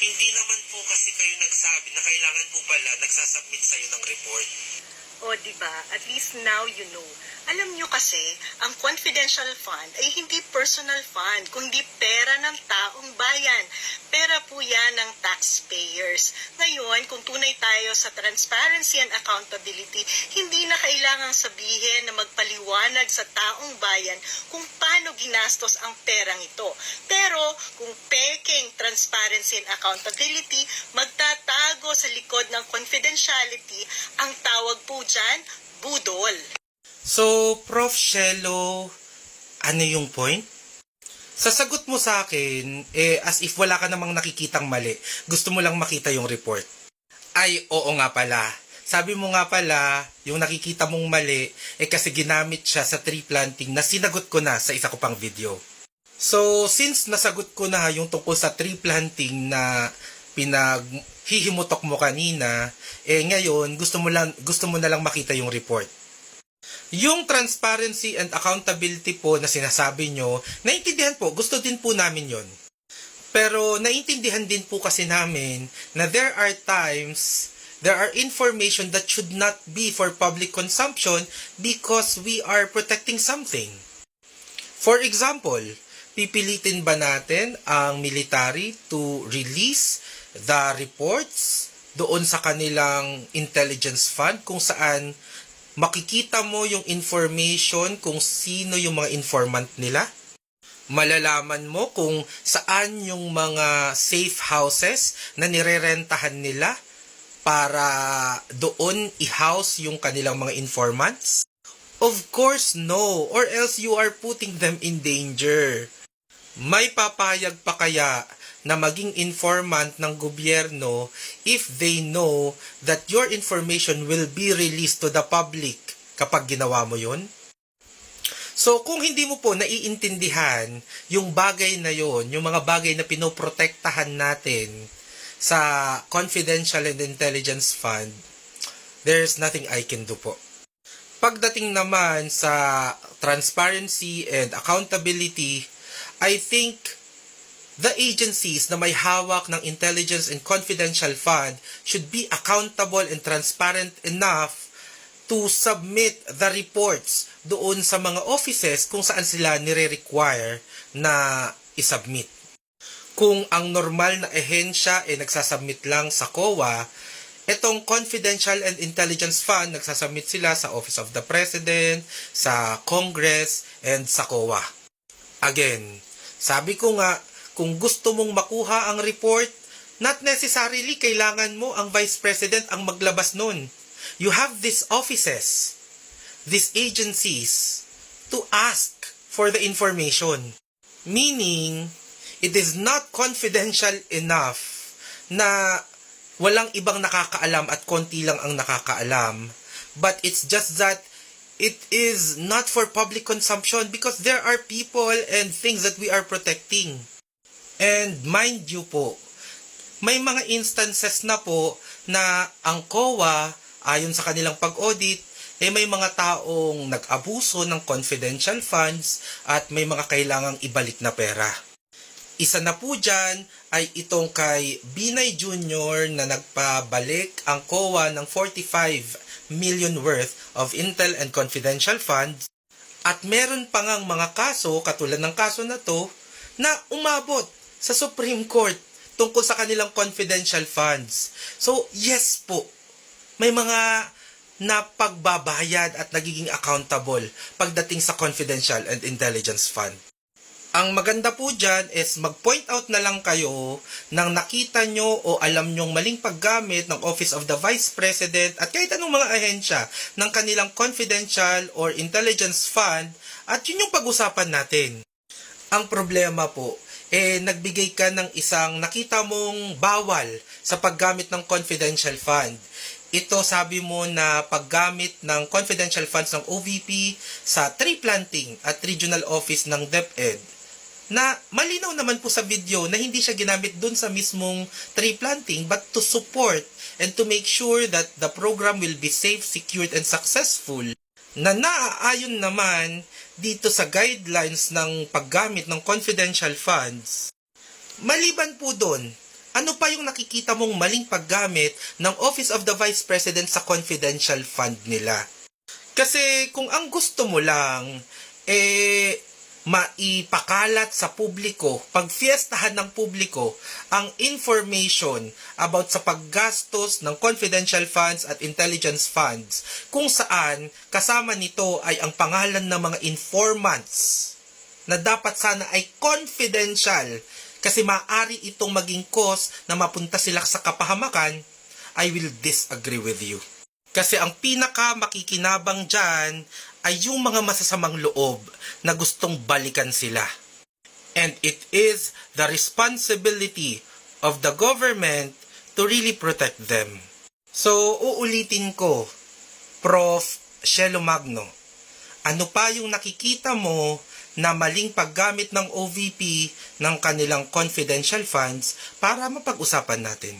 Hindi naman po kasi kayo nagsabi na kailangan po pala nagsasubmit sa'yo ng report. O, di ba? At least now you know. Alam nyo kasi, ang confidential fund ay hindi personal fund, kundi pera ng taong bayan. Pera po yan ng taxpayers. Ngayon, kung tunay tayo sa transparency and accountability, hindi na kailangang sabihin na magpaliwanag sa taong bayan kung paano ginastos ang perang ito. Pero, kung peking transparency and accountability, magtatago sa likod ng confidentiality, ang tawag po dyan, budol. So, Prof. Shelo, ano yung point? Sa sagot mo sa akin, eh, as if wala ka namang nakikitang mali, gusto mo lang makita yung report. Ay, oo nga pala. Sabi mo nga pala, yung nakikita mong mali, eh kasi ginamit siya sa tree planting na sinagot ko na sa isa ko pang video. So, since nasagot ko na yung tungkol sa tree planting na pinaghihimutok mo kanina, eh ngayon gusto mo lang gusto mo na lang makita yung report. Yung transparency and accountability po na sinasabi nyo, naiintindihan po, gusto din po namin yon. Pero naiintindihan din po kasi namin na there are times, there are information that should not be for public consumption because we are protecting something. For example, pipilitin ba natin ang military to release the reports doon sa kanilang intelligence fund kung saan makikita mo yung information kung sino yung mga informant nila. Malalaman mo kung saan yung mga safe houses na nirerentahan nila para doon i-house yung kanilang mga informants. Of course, no. Or else you are putting them in danger. May papayag pa kaya na maging informant ng gobyerno if they know that your information will be released to the public kapag ginawa mo yun? So, kung hindi mo po naiintindihan yung bagay na yon, yung mga bagay na pinoprotektahan natin sa Confidential and Intelligence Fund, there's nothing I can do po. Pagdating naman sa transparency and accountability, I think the agencies na may hawak ng intelligence and confidential fund should be accountable and transparent enough to submit the reports doon sa mga offices kung saan sila nire-require na isubmit. Kung ang normal na ehensya ay nagsasubmit lang sa COA, itong Confidential and Intelligence Fund nagsasubmit sila sa Office of the President, sa Congress, and sa COA. Again, sabi ko nga, kung gusto mong makuha ang report, not necessarily kailangan mo ang Vice President ang maglabas nun. You have these offices, these agencies, to ask for the information. Meaning, it is not confidential enough na walang ibang nakakaalam at konti lang ang nakakaalam. But it's just that it is not for public consumption because there are people and things that we are protecting. And mind you po, may mga instances na po na ang COA, ayon sa kanilang pag-audit, eh may mga taong nag-abuso ng confidential funds at may mga kailangang ibalik na pera. Isa na po dyan ay itong kay Binay Jr. na nagpabalik ang COA ng 45 million worth of Intel and confidential funds at meron pa ngang mga kaso katulad ng kaso na to na umabot sa Supreme Court tungkol sa kanilang confidential funds. So, yes po, may mga napagbabayad at nagiging accountable pagdating sa confidential and intelligence fund. Ang maganda po dyan is mag-point out na lang kayo nang nakita nyo o alam nyong maling paggamit ng Office of the Vice President at kahit anong mga ahensya ng kanilang confidential or intelligence fund at yun yung pag-usapan natin. Ang problema po, eh nagbigay ka ng isang nakita mong bawal sa paggamit ng confidential fund. Ito sabi mo na paggamit ng confidential funds ng OVP sa tree planting at regional office ng DepEd na malinaw naman po sa video na hindi siya ginamit dun sa mismong tree planting but to support and to make sure that the program will be safe, secured, and successful na naaayon naman dito sa guidelines ng paggamit ng confidential funds. Maliban po doon, ano pa yung nakikita mong maling paggamit ng Office of the Vice President sa confidential fund nila? Kasi kung ang gusto mo lang, eh, maipakalat sa publiko, pagfiestahan ng publiko ang information about sa paggastos ng confidential funds at intelligence funds kung saan kasama nito ay ang pangalan ng mga informants na dapat sana ay confidential kasi maaari itong maging cause na mapunta sila sa kapahamakan, I will disagree with you. Kasi ang pinaka makikinabang dyan ay yung mga masasamang loob na gustong balikan sila. And it is the responsibility of the government to really protect them. So, uulitin ko, Prof. Shelo Magno, ano pa yung nakikita mo na maling paggamit ng OVP ng kanilang confidential funds para mapag-usapan natin?